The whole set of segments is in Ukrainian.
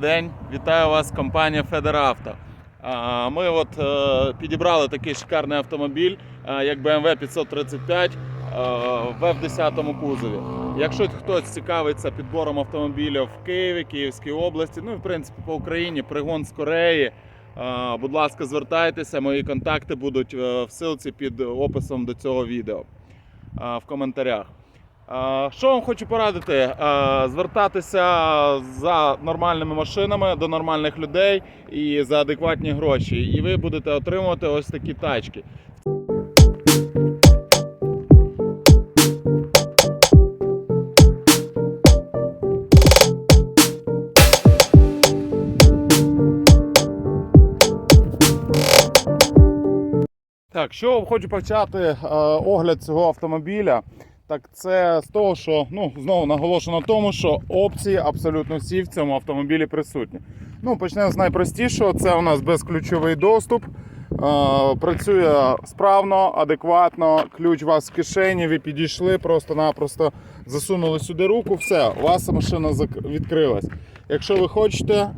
день. Вітаю вас, компанія Федеравто. Ми от е, підібрали такий шикарний автомобіль, е, як BMW 535 е, в F10 кузові. Якщо хтось цікавиться підбором автомобілів в Києві, Київській області, ну і в принципі по Україні, пригон з Кореї. Будь ласка, звертайтеся, мої контакти будуть в ссылці під описом до цього відео в коментарях. Що вам хочу порадити? Звертатися за нормальними машинами до нормальних людей і за адекватні гроші. І ви будете отримувати ось такі тачки. Так, що хочу почати е, огляд цього автомобіля. Так це з того, що ну знову наголошено на тому, що опції абсолютно всі в цьому автомобілі присутні. Ну, почнемо з найпростішого. Це у нас безключовий доступ. Працює справно, адекватно. Ключ у вас в кишені, ви підійшли, просто-напросто засунули сюди руку, все, у вас машина відкрилась. Якщо ви хочете, е,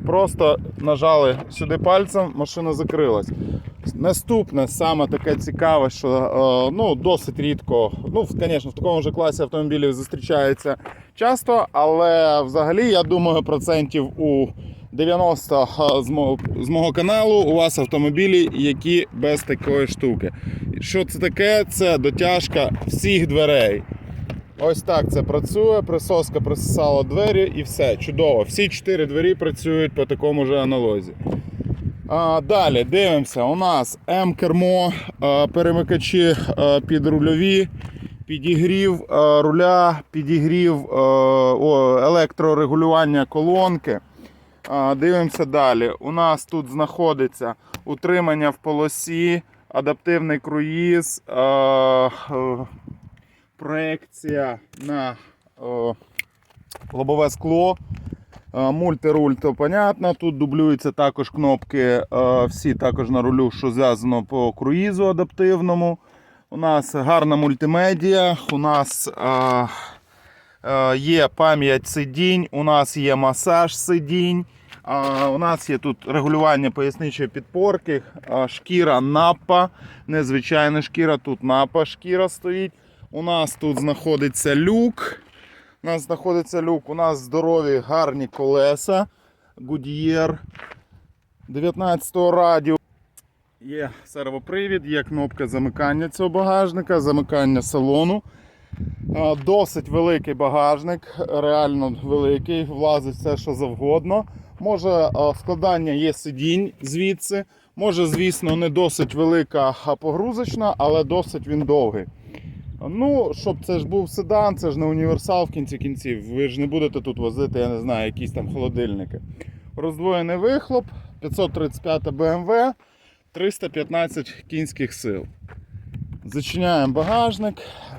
просто нажали сюди пальцем, машина закрилась. Наступне саме таке цікаве, що е, ну, досить рідко, ну, звісно, в такому ж класі автомобілів зустрічається часто, але взагалі, я думаю, процентів у 90 з мого, з мого каналу у вас автомобілі, які без такої штуки. Що це таке? Це дотяжка всіх дверей. Ось так це працює. Присоска присосала двері і все. Чудово. Всі чотири двері працюють по такому ж аналозі. А, далі дивимося. У нас М-кермо, перемикачі підрульові, підігрів руля, підігрів о, електрорегулювання колонки. А, Дивимося далі. У нас тут знаходиться утримання в полосі, адаптивний круїз, а, проекція на е, лобове скло. Е, Мультируль, то понятно. Тут дублюються також кнопки, е, всі також на рулю, що зв'язано по круїзу адаптивному. У нас гарна мультимедіа, у нас е, е, є пам'ять сидінь, у нас є масаж сидінь. е, У нас є тут регулювання поясничої підпорки, е, шкіра напа, незвичайна шкіра, тут напа шкіра стоїть. У нас тут знаходиться люк. У нас знаходиться люк, у нас здорові гарні колеса. Goodyear 19 радіо. Є сервопривід, є кнопка замикання цього багажника, замикання салону. Досить великий багажник, реально великий, влазить все, що завгодно. Може складання є сидінь звідси. Може, звісно, не досить велика погрузочна, але досить він довгий. Ну, щоб це ж був седан, це ж не універсал в кінці кінців. Ви ж не будете тут возити, я не знаю, якісь там холодильники. Роздвоєний вихлоп, 535 BMW, 315 кінських сил. Зачиняємо багажник,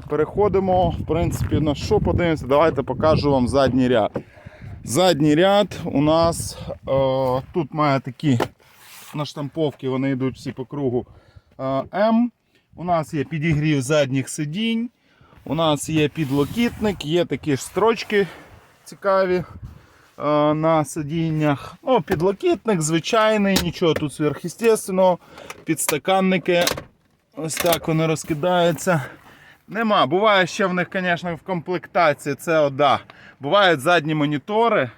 переходимо, в принципі, на що подивимося, давайте покажу вам задній ряд. Задній ряд у нас е, тут має такі наштамповки, вони йдуть всі по кругу е, М. У нас є підігрів задніх сидінь, у нас є підлокітник, є такі ж строчки цікаві е, на сидіннях. Ну, підлокітник звичайний, нічого тут сверхъестественного. Підстаканники, ось так вони розкидаються. Нема. Буває ще в них, звісно, в комплектації це ода. Бувають задні монітори.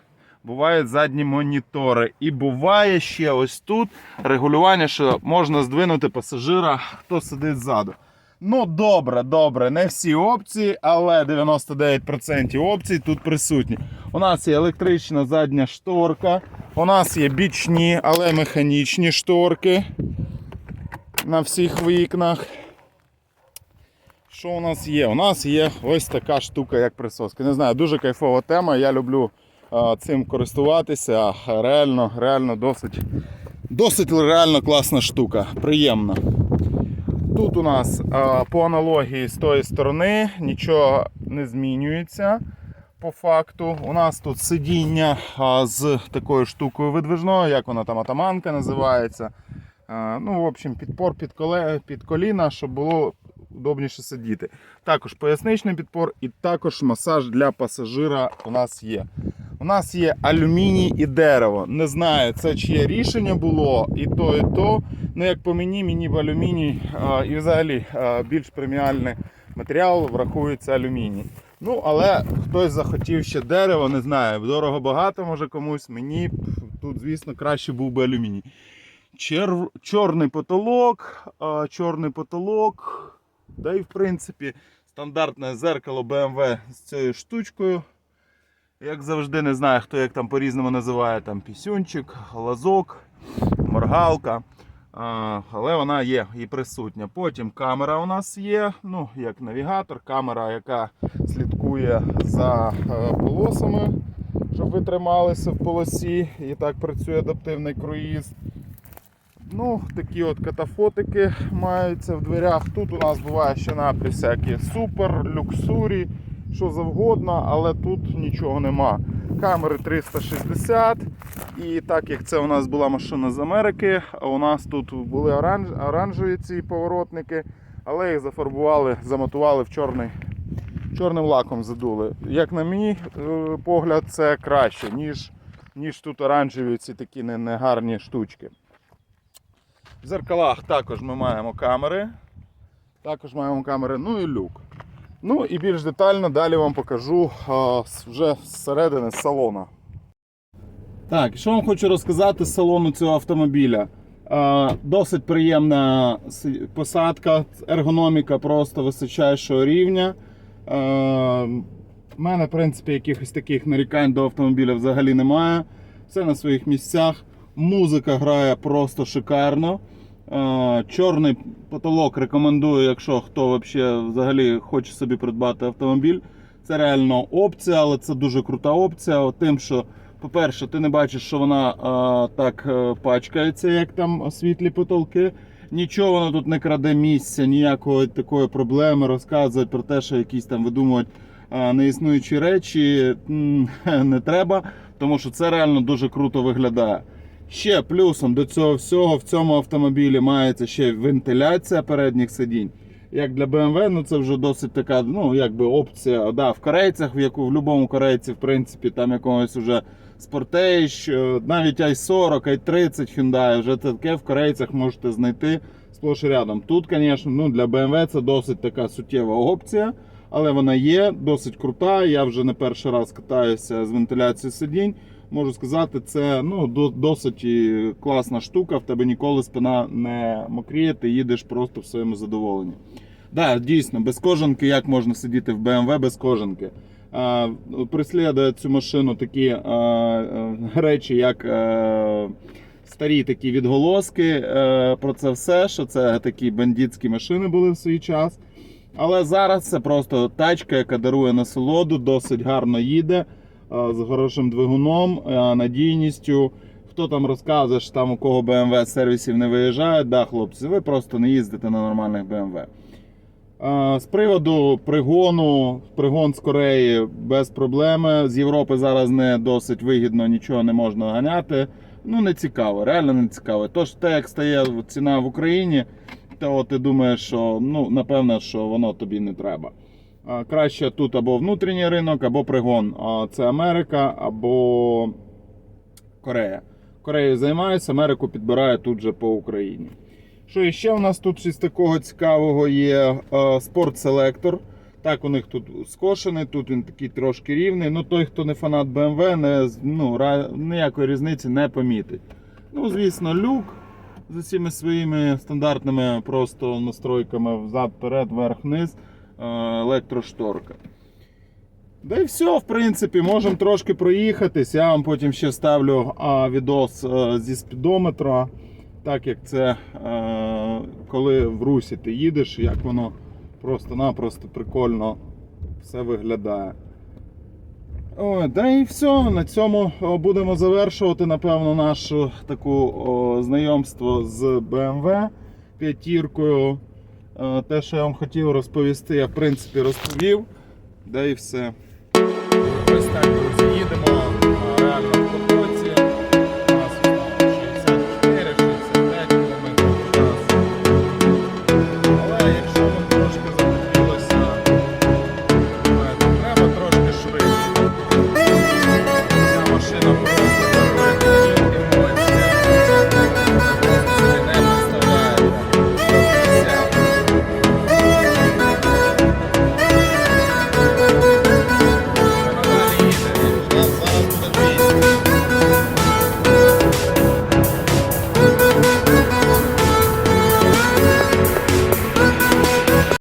Бувають задні монітори. І буває ще ось тут регулювання, що можна здвинути пасажира, хто сидить ззаду. Ну, добре, добре, не всі опції, але 99% опцій тут присутні. У нас є електрична задня шторка, у нас є бічні, але механічні шторки на всіх вікнах. Що у нас є? У нас є ось така штука, як присоска. Не знаю, дуже кайфова тема. Я люблю цим користуватися. Реально, реально досить, досить реально класна штука. Приємна. Тут у нас по аналогії з тої сторони нічого не змінюється. По факту, у нас тут сидіння з такою штукою видвижною, як вона там атаманка називається. Ну, в общем, підпор під, коле, під коліна, щоб було удобніше сидіти. Також поясничний підпор і також масаж для пасажира у нас є. У нас є алюміній і дерево. Не знаю, це чиє рішення було, і то, і то. Ну, як по мені, мені в алюміній а, і взагалі а, більш преміальний матеріал врахується алюміній. Ну, але хтось захотів ще дерево, не знаю. Дорого багато, може комусь. Мені тут, звісно, краще був би алюміній. Чер... Чорний потолок, а, чорний потолок. Да і в принципі стандартне зеркало BMW з цією штучкою. Як завжди, не знаю, хто як там по-різному називає там пісюнчик, лазок, моргалка. А, але вона є і присутня. Потім камера у нас є, ну, як навігатор, камера, яка слідкує за е, полосами, щоб ви трималися в полосі. І так працює адаптивний круїз. Ну, такі от катафотики маються в дверях. Тут у нас буває ще напис всякі супер, люксурі, що завгодно, але тут нічого нема. Камери 360. І так як це у нас була машина з Америки, у нас тут були оранж, оранжеві ці поворотники, але їх зафарбували, замотували в чорний, чорним лаком задули. Як на мій е, погляд, це краще, ніж, ніж тут оранжеві ці такі негарні штучки. В зеркалах також ми маємо камери. Також маємо камери, ну і люк. Ну і більш детально далі вам покажу а, вже зсередини салона. Так, що вам хочу розказати з салону цього автомобіля. Е, Досить приємна посадка, ергономіка просто височайшого рівня. У мене, в принципі, якихось таких нарікань до автомобіля взагалі немає. Все на своїх місцях. Музика грає просто шикарно. Е, Чорний потолок рекомендую, якщо хто вообще взагалі хоче собі придбати автомобіль. Це реально опція, але це дуже крута опція. Тим, що, по-перше, ти не бачиш, що вона е, так е, пачкається, як там світлі потолки. Нічого воно тут не краде місця, ніякої такої проблеми розказувати про те, що якісь там видумують неіснуючі речі не треба, тому що це реально дуже круто виглядає. Ще плюсом до цього всього в цьому автомобілі мається ще вентиляція передніх сидінь. Як для BMW, ну це вже досить така, ну якби опція. Да, в корейцях, в яку в будь-якому корейці, в принципі, там якогось уже е, навіть i40, i30 Hyundai, вже таке в корейцях можете знайти сплош рядом. Тут, звісно, ну, для BMW це досить така суттєва опція, але вона є, досить крута. Я вже не перший раз катаюся з вентиляцією сидінь. Можу сказати, це ну, досить класна штука. В тебе ніколи спина не мокріє, ти їдеш просто в своєму задоволенні. Да, дійсно, без кожанки, як можна сидіти в BMW без кожанки. Прислідує цю машину такі речі, як а, старі такі відголоски а, про це все, що це такі бандитські машини були в свій час. Але зараз це просто тачка, яка дарує насолоду, досить гарно їде з хорошим двигуном, надійністю. Хто там розказує, що там у кого BMW з сервісів не виїжджає, да, хлопці, ви просто не їздите на нормальних BMW. З приводу пригону, пригон з Кореї без проблеми. З Європи зараз не досить вигідно, нічого не можна ганяти. Ну, не цікаво, реально не цікаво. Тож те, як стає ціна в Україні, то ти думаєш, що ну, напевно, що воно тобі не треба. Краще тут або внутрішній ринок, або пригон. Це Америка або Корея. Кореєю займаюся, Америку підбираю тут же по Україні. Що ще у нас тут щось такого цікавого є спортселектор. Так, у них тут скошений, тут він такий трошки рівний. Ну той, хто не фанат BMW, не, ну, ніякої різниці не помітить. Ну, звісно, люк з усіма своїми стандартними просто настройками взад, вперед, вверх, вниз, е, електрошторка. Да і все, в принципі, можемо трошки проїхатись. Я вам потім ще ставлю а, відос е, зі спідометра. Так як це е, коли в русі ти їдеш, як воно просто-напросто прикольно все виглядає. О, да і все. На цьому будемо завершувати, напевно, наше таку о, знайомство з BMW п'ятіркою. Е, Те, що я вам хотів розповісти, я в принципі розповів. Да і все.